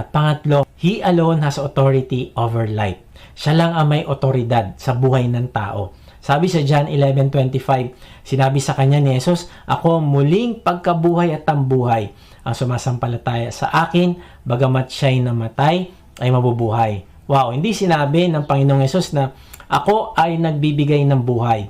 At pangatlo, He alone has authority over life. Siya lang ang may otoridad sa buhay ng tao. Sabi sa John 11.25, sinabi sa kanya ni Jesus, Ako muling pagkabuhay at tambuhay. Ang sumasampalataya sa akin, bagamat siya'y namatay, ay mabubuhay. Wow, hindi sinabi ng Panginoong Jesus na ako ay nagbibigay ng buhay.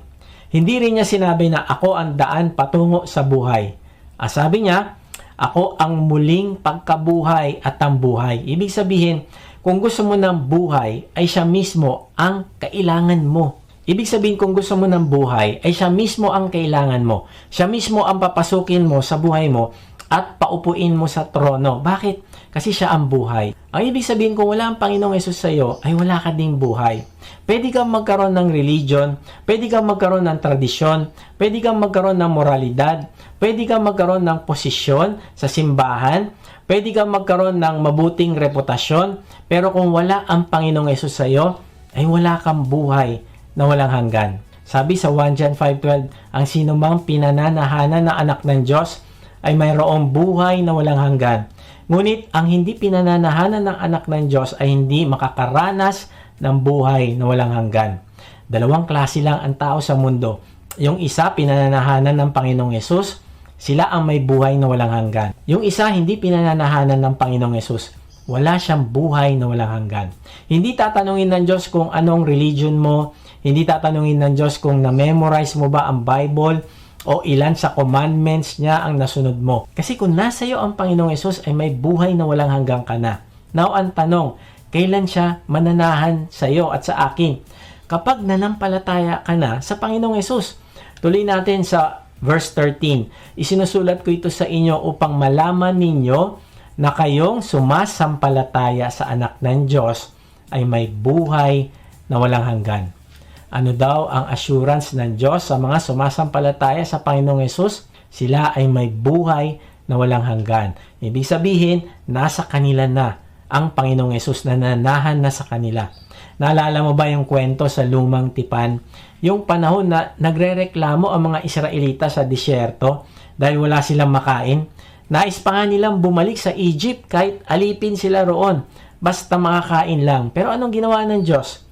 Hindi rin niya sinabi na ako ang daan patungo sa buhay. Ah, sabi niya, ako ang muling pagkabuhay at ang buhay. Ibig sabihin, kung gusto mo ng buhay, ay siya mismo ang kailangan mo. Ibig sabihin, kung gusto mo ng buhay, ay siya mismo ang kailangan mo. Siya mismo ang papasukin mo sa buhay mo at paupuin mo sa trono. Bakit? Kasi siya ang buhay. Ang ibig sabihin, kung wala ang Panginoong Yesus sa iyo, ay wala ka ding buhay. Pwede kang magkaroon ng religion, pwede kang magkaroon ng tradisyon, pwede kang magkaroon ng moralidad, pwede kang magkaroon ng posisyon sa simbahan, pwede kang magkaroon ng mabuting reputasyon, pero kung wala ang Panginoong Yesus sa iyo, ay wala kang buhay na walang hanggan. Sabi sa 1 John 5.12, ang sino mang pinananahanan na anak ng Diyos ay mayroong buhay na walang hanggan. Ngunit ang hindi pinananahanan ng anak ng Diyos ay hindi makakaranas ng buhay na walang hanggan. Dalawang klase lang ang tao sa mundo. Yung isa, pinananahanan ng Panginoong Yesus, sila ang may buhay na walang hanggan. Yung isa, hindi pinananahanan ng Panginoong Yesus, wala siyang buhay na walang hanggan. Hindi tatanungin ng Diyos kung anong religion mo, hindi tatanungin ng Diyos kung na-memorize mo ba ang Bible, o ilan sa commandments niya ang nasunod mo. Kasi kung nasa iyo ang Panginoong Yesus ay may buhay na walang hanggang ka na. Now, ang tanong, kailan siya mananahan sa iyo at sa akin? Kapag nanampalataya ka na sa Panginoong Yesus. Tuloy natin sa verse 13. Isinusulat ko ito sa inyo upang malaman ninyo na kayong sumasampalataya sa anak ng Diyos ay may buhay na walang hanggan. Ano daw ang assurance ng Diyos sa mga sumasampalataya sa Panginoong Yesus? Sila ay may buhay na walang hanggan. Ibig sabihin, nasa kanila na ang Panginoong Yesus na nanahan na sa kanila. Naalala mo ba yung kwento sa lumang tipan? Yung panahon na nagrereklamo ang mga Israelita sa disyerto dahil wala silang makain. Nais pa nga nilang bumalik sa Egypt kahit alipin sila roon. Basta makakain lang. Pero anong ginawa ng Diyos?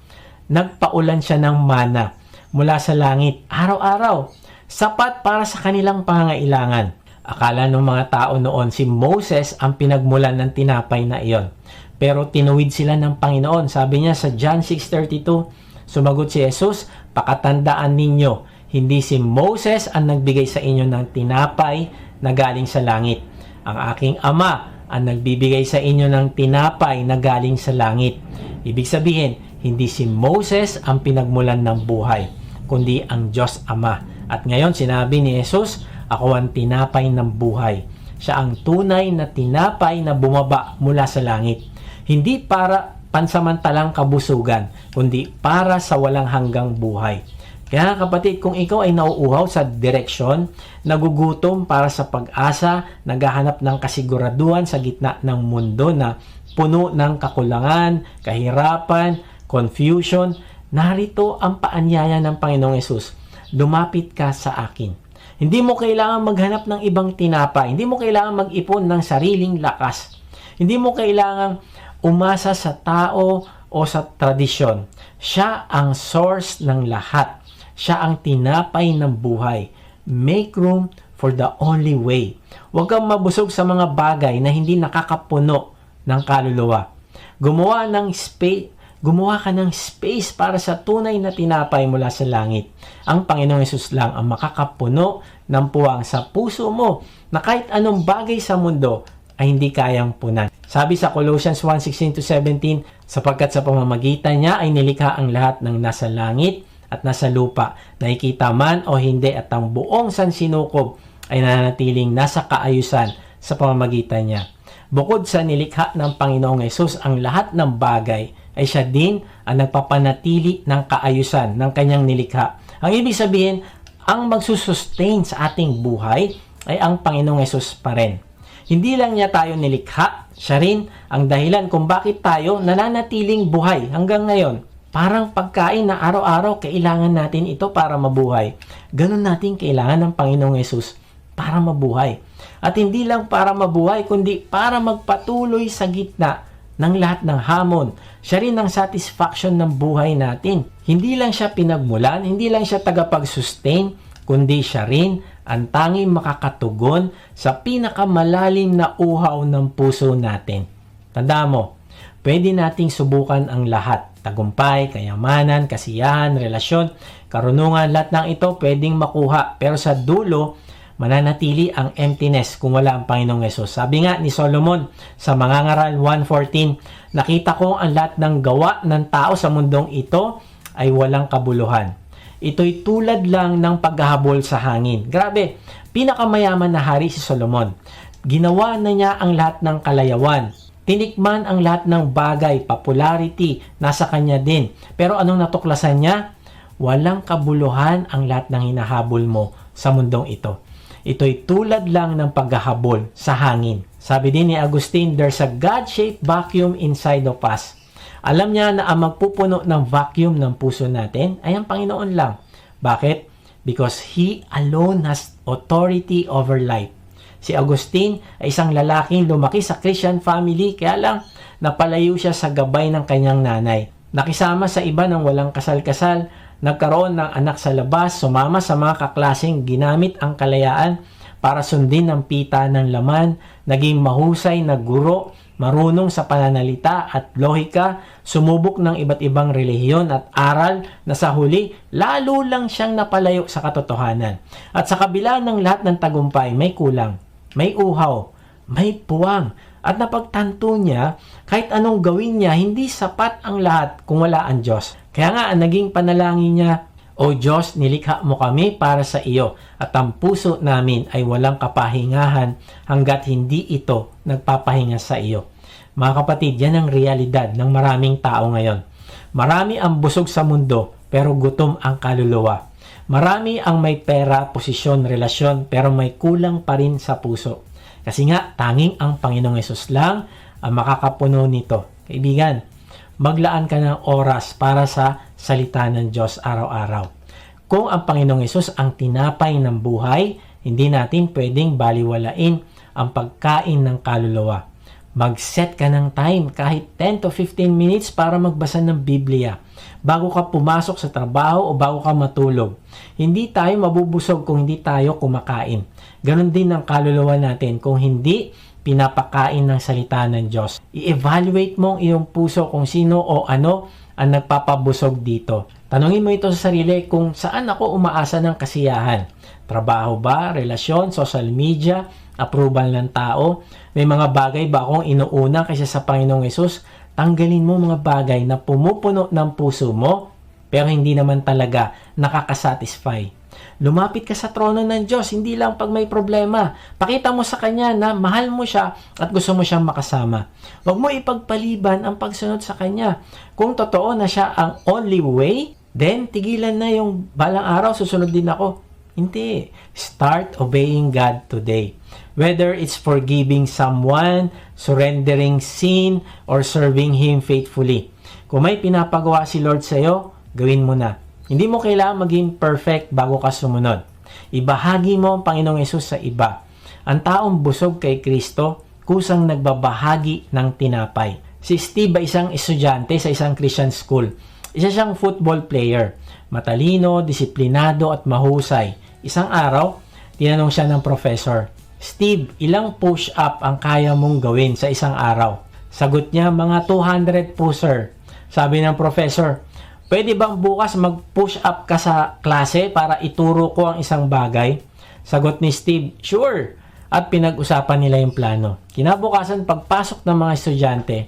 Nagpaulan siya ng mana mula sa langit araw-araw. Sapat para sa kanilang pangangailangan. Akala ng mga tao noon si Moses ang pinagmulan ng tinapay na iyon. Pero tinuwid sila ng Panginoon. Sabi niya sa John 6.32, sumagot si Jesus, pakatandaan ninyo, hindi si Moses ang nagbigay sa inyo ng tinapay na galing sa langit. Ang aking ama ang nagbibigay sa inyo ng tinapay na galing sa langit. Ibig sabihin, hindi si Moses ang pinagmulan ng buhay, kundi ang Diyos Ama. At ngayon sinabi ni Jesus, ako ang tinapay ng buhay. Siya ang tunay na tinapay na bumaba mula sa langit. Hindi para pansamantalang kabusugan, kundi para sa walang hanggang buhay. Kaya kapatid, kung ikaw ay nauuhaw sa direksyon, nagugutom para sa pag-asa, naghahanap ng kasiguraduhan sa gitna ng mundo na puno ng kakulangan, kahirapan, confusion, narito ang paanyaya ng Panginoong Yesus. Lumapit ka sa akin. Hindi mo kailangan maghanap ng ibang tinapay. Hindi mo kailangan mag-ipon ng sariling lakas. Hindi mo kailangan umasa sa tao o sa tradisyon. Siya ang source ng lahat. Siya ang tinapay ng buhay. Make room for the only way. Huwag kang mabusog sa mga bagay na hindi nakakapuno ng kaluluwa. Gumawa ng space gumawa ka ng space para sa tunay na tinapay mula sa langit. Ang Panginoong Yesus lang ang makakapuno ng puwang sa puso mo na kahit anong bagay sa mundo ay hindi kayang punan. Sabi sa Colossians 1:16-17, sapagkat sa pamamagitan niya ay nilikha ang lahat ng nasa langit at nasa lupa, nakikita man o hindi at ang buong sansinukob ay nananatiling nasa kaayusan sa pamamagitan niya. Bukod sa nilikha ng Panginoong Yesus ang lahat ng bagay ay siya din ang nagpapanatili ng kaayusan ng kanyang nilikha. Ang ibig sabihin, ang magsusustain sa ating buhay ay ang Panginoong Yesus pa rin. Hindi lang niya tayo nilikha, siya rin ang dahilan kung bakit tayo nananatiling buhay hanggang ngayon. Parang pagkain na araw-araw kailangan natin ito para mabuhay. Ganon natin kailangan ng Panginoong Yesus para mabuhay. At hindi lang para mabuhay, kundi para magpatuloy sa gitna ng lahat ng hamon. Siya rin ang satisfaction ng buhay natin. Hindi lang siya pinagmulan, hindi lang siya tagapag-sustain, kundi siya rin ang tanging makakatugon sa pinakamalalim na uhaw ng puso natin. Tanda mo, pwede nating subukan ang lahat. Tagumpay, kayamanan, kasiyahan, relasyon, karunungan, lahat ng ito pwedeng makuha. Pero sa dulo, mananatili ang emptiness kung wala ang Panginoong Yesus. Sabi nga ni Solomon sa Mangangaral 1.14, Nakita ko ang lahat ng gawa ng tao sa mundong ito ay walang kabuluhan. Ito'y tulad lang ng paghahabol sa hangin. Grabe, pinakamayaman na hari si Solomon. Ginawa na niya ang lahat ng kalayawan. Tinikman ang lahat ng bagay, popularity, nasa kanya din. Pero anong natuklasan niya? Walang kabuluhan ang lahat ng hinahabol mo sa mundong ito. Ito'y tulad lang ng paghahabol sa hangin. Sabi din ni Agustin, there's a God-shaped vacuum inside of us. Alam niya na ang magpupuno ng vacuum ng puso natin ay ang Panginoon lang. Bakit? Because He alone has authority over life. Si Agustin ay isang lalaking lumaki sa Christian family kaya lang napalayo siya sa gabay ng kanyang nanay. Nakisama sa iba ng walang kasal-kasal, nagkaroon ng anak sa labas, sumama sa mga kaklaseng ginamit ang kalayaan para sundin ang pita ng laman, naging mahusay na guro, marunong sa pananalita at lohika, sumubok ng iba't ibang relihiyon at aral na sa huli, lalo lang siyang napalayo sa katotohanan. At sa kabila ng lahat ng tagumpay, may kulang, may uhaw, may puwang, at napagtanto niya, kahit anong gawin niya, hindi sapat ang lahat kung wala ang Diyos. Kaya nga, naging panalangin niya, O Diyos, nilikha mo kami para sa iyo at ang puso namin ay walang kapahingahan hanggat hindi ito nagpapahinga sa iyo. Mga kapatid, yan ang realidad ng maraming tao ngayon. Marami ang busog sa mundo pero gutom ang kaluluwa. Marami ang may pera, posisyon, relasyon pero may kulang pa rin sa puso. Kasi nga, tanging ang Panginoong Yesus lang ang makakapuno nito. Kaibigan, maglaan ka ng oras para sa salita ng Diyos araw-araw. Kung ang Panginoong Yesus ang tinapay ng buhay, hindi natin pwedeng baliwalain ang pagkain ng kaluluwa. Mag-set ka ng time kahit 10 to 15 minutes para magbasa ng Biblia bago ka pumasok sa trabaho o bago ka matulog. Hindi tayo mabubusog kung hindi tayo kumakain. Ganon din ang kaluluwa natin kung hindi pinapakain ng salita ng Diyos. I-evaluate mo ang iyong puso kung sino o ano ang nagpapabusog dito. Tanungin mo ito sa sarili kung saan ako umaasa ng kasiyahan. Trabaho ba, relasyon, social media, approval ng tao? May mga bagay ba akong inuuna kaysa sa Panginoong Yesus? Tanggalin mo mga bagay na pumupuno ng puso mo pero hindi naman talaga nakakasatisfy. Lumapit ka sa trono ng Diyos, hindi lang pag may problema. Pakita mo sa Kanya na mahal mo siya at gusto mo siyang makasama. Huwag mo ipagpaliban ang pagsunod sa Kanya. Kung totoo na siya ang only way, then tigilan na yung balang araw, susunod din ako. Hindi. Start obeying God today. Whether it's forgiving someone, surrendering sin, or serving Him faithfully. Kung may pinapagawa si Lord sa iyo, gawin mo na. Hindi mo kailangan maging perfect bago ka sumunod. Ibahagi mo ang Panginoong Yesus sa iba. Ang taong busog kay Kristo, kusang nagbabahagi ng tinapay. Si Steve ay isang estudyante sa isang Christian school. Isa siyang football player. Matalino, disiplinado at mahusay. Isang araw, tinanong siya ng professor, Steve, ilang push-up ang kaya mong gawin sa isang araw? Sagot niya, mga 200 po sir. Sabi ng professor, pwede bang bukas mag-push up ka sa klase para ituro ko ang isang bagay? Sagot ni Steve, sure. At pinag-usapan nila yung plano. Kinabukasan, pagpasok ng mga estudyante,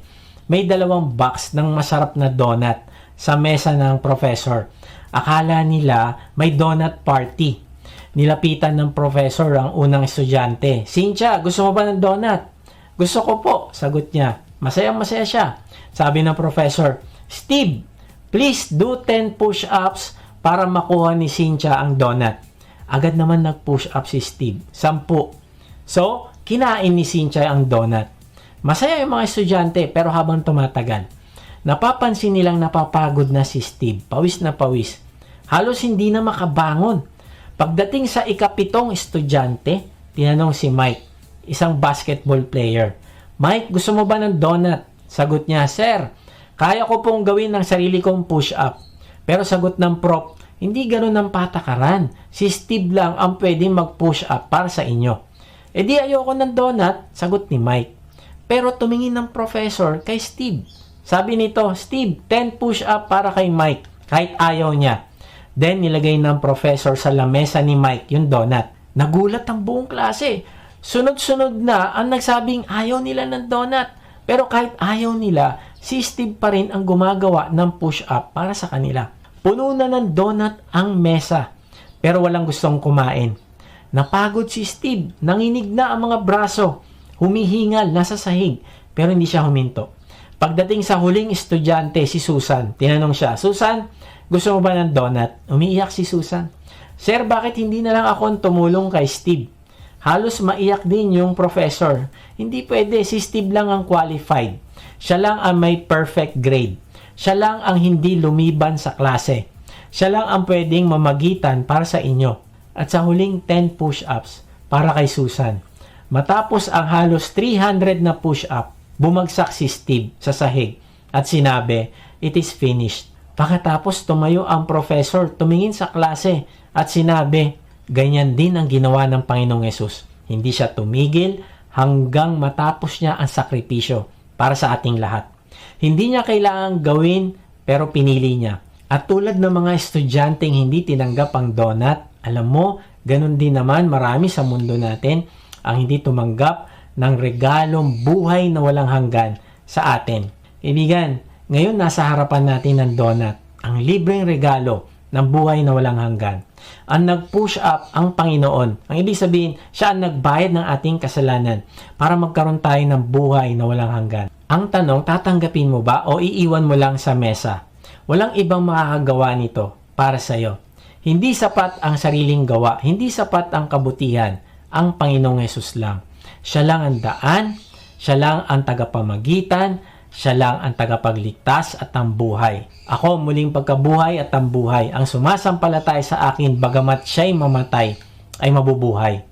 may dalawang box ng masarap na donut sa mesa ng professor. Akala nila may donut party. Nilapitan ng professor ang unang estudyante. Cynthia, gusto mo ba ng donut? Gusto ko po, sagot niya. Masayang masaya siya. Sabi ng professor, Steve, please do 10 push-ups para makuha ni Cynthia ang donut. Agad naman nag-push up si Steve. Sampu. So, kinain ni Cynthia ang donut. Masaya yung mga estudyante pero habang tumatagal, napapansin nilang napapagod na si Steve. Pawis na pawis. Halos hindi na makabangon. Pagdating sa ikapitong estudyante, tinanong si Mike, isang basketball player. Mike, gusto mo ba ng donut? Sagot niya, Sir, kaya ko pong gawin ng sarili kong push-up. Pero sagot ng prof, hindi ganun ang patakaran. Si Steve lang ang pwedeng mag-push up para sa inyo. E di ayoko ng donut, sagot ni Mike. Pero tumingin ng professor kay Steve. Sabi nito, Steve, 10 push up para kay Mike. Kahit ayaw niya. Then nilagay ng professor sa lamesa ni Mike yung donut. Nagulat ang buong klase. Sunod-sunod na ang nagsabing ayaw nila ng donut. Pero kahit ayaw nila, si Steve pa rin ang gumagawa ng push-up para sa kanila. Puno na ng donut ang mesa, pero walang gustong kumain. Napagod si Steve, nanginig na ang mga braso, humihingal, nasa sahig, pero hindi siya huminto. Pagdating sa huling estudyante, si Susan, tinanong siya, Susan, gusto mo ba ng donut? Umiiyak si Susan. Sir, bakit hindi na lang ako tumulong kay Steve? Halos maiyak din yung professor. Hindi pwede, si Steve lang ang qualified. Siya lang ang may perfect grade. Siya lang ang hindi lumiban sa klase. Siya lang ang pwedeng mamagitan para sa inyo. At sa huling 10 push-ups para kay Susan. Matapos ang halos 300 na push-up, bumagsak si Steve sa sahig at sinabi, It is finished. Pagkatapos tumayo ang professor, tumingin sa klase at sinabi, ganyan din ang ginawa ng Panginoong Yesus. Hindi siya tumigil hanggang matapos niya ang sakripisyo para sa ating lahat. Hindi niya kailangang gawin pero pinili niya. At tulad ng mga estudyanteng hindi tinanggap ang donut, alam mo, ganun din naman marami sa mundo natin ang hindi tumanggap ng regalong buhay na walang hanggan sa atin. Ibigan, ngayon nasa harapan natin ng donut, ang libreng regalo ng buhay na walang hanggan. Ang nag-push up ang Panginoon. Ang ibig sabihin, siya ang nagbayad ng ating kasalanan para magkaroon tayo ng buhay na walang hanggan. Ang tanong, tatanggapin mo ba o iiwan mo lang sa mesa? Walang ibang makakagawa nito para sa iyo. Hindi sapat ang sariling gawa, hindi sapat ang kabutihan, ang Panginoong Yesus lang. Siya lang ang daan, siya lang ang tagapamagitan, siya lang ang tagapagligtas at ang buhay. Ako muling pagkabuhay at ang buhay. Ang sumasampalatay sa akin bagamat siya'y mamatay ay mabubuhay.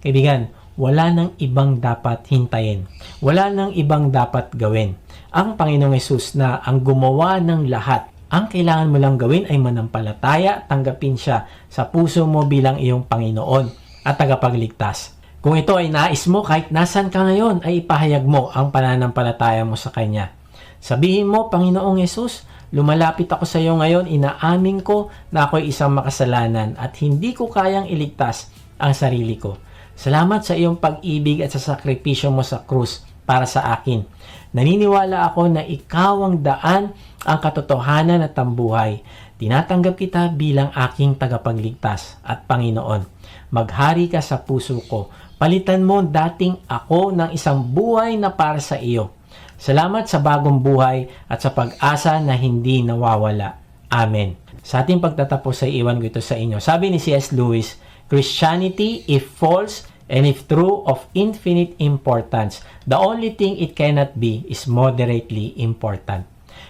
Kaibigan, wala nang ibang dapat hintayin. Wala nang ibang dapat gawin. Ang Panginoong Yesus na ang gumawa ng lahat. Ang kailangan mo lang gawin ay manampalataya, tanggapin siya sa puso mo bilang iyong Panginoon at tagapagligtas. Kung ito ay nais mo kahit nasan ka ngayon ay ipahayag mo ang pananampalataya mo sa Kanya. Sabihin mo, Panginoong Yesus, lumalapit ako sa iyo ngayon, inaamin ko na ako'y isang makasalanan at hindi ko kayang iligtas ang sarili ko. Salamat sa iyong pag-ibig at sa sakripisyo mo sa krus para sa akin. Naniniwala ako na ikaw ang daan, ang katotohanan at ang buhay. Tinatanggap kita bilang aking tagapagligtas at Panginoon. Maghari ka sa puso ko. Palitan mo dating ako ng isang buhay na para sa iyo. Salamat sa bagong buhay at sa pag-asa na hindi nawawala. Amen. Sa ating pagtatapos ay iwan ko ito sa inyo. Sabi ni C.S. Lewis, Christianity, if false and if true of infinite importance, the only thing it cannot be is moderately important.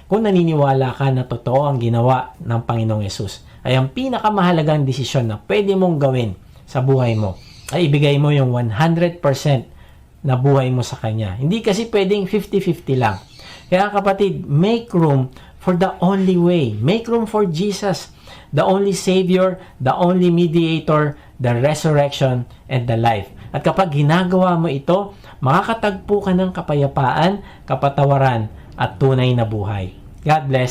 Kung naniniwala ka na totoo ang ginawa ng Panginoong Yesus, ay ang pinakamahalagang desisyon na pwede mong gawin sa buhay mo ay ibigay mo yung 100% na buhay mo sa Kanya. Hindi kasi pwedeng 50-50 lang. Kaya kapatid, make room for the only way. Make room for Jesus, the only Savior, the only mediator, the resurrection, and the life. At kapag ginagawa mo ito, makakatagpo ka ng kapayapaan, kapatawaran, at tunay na buhay. God bless.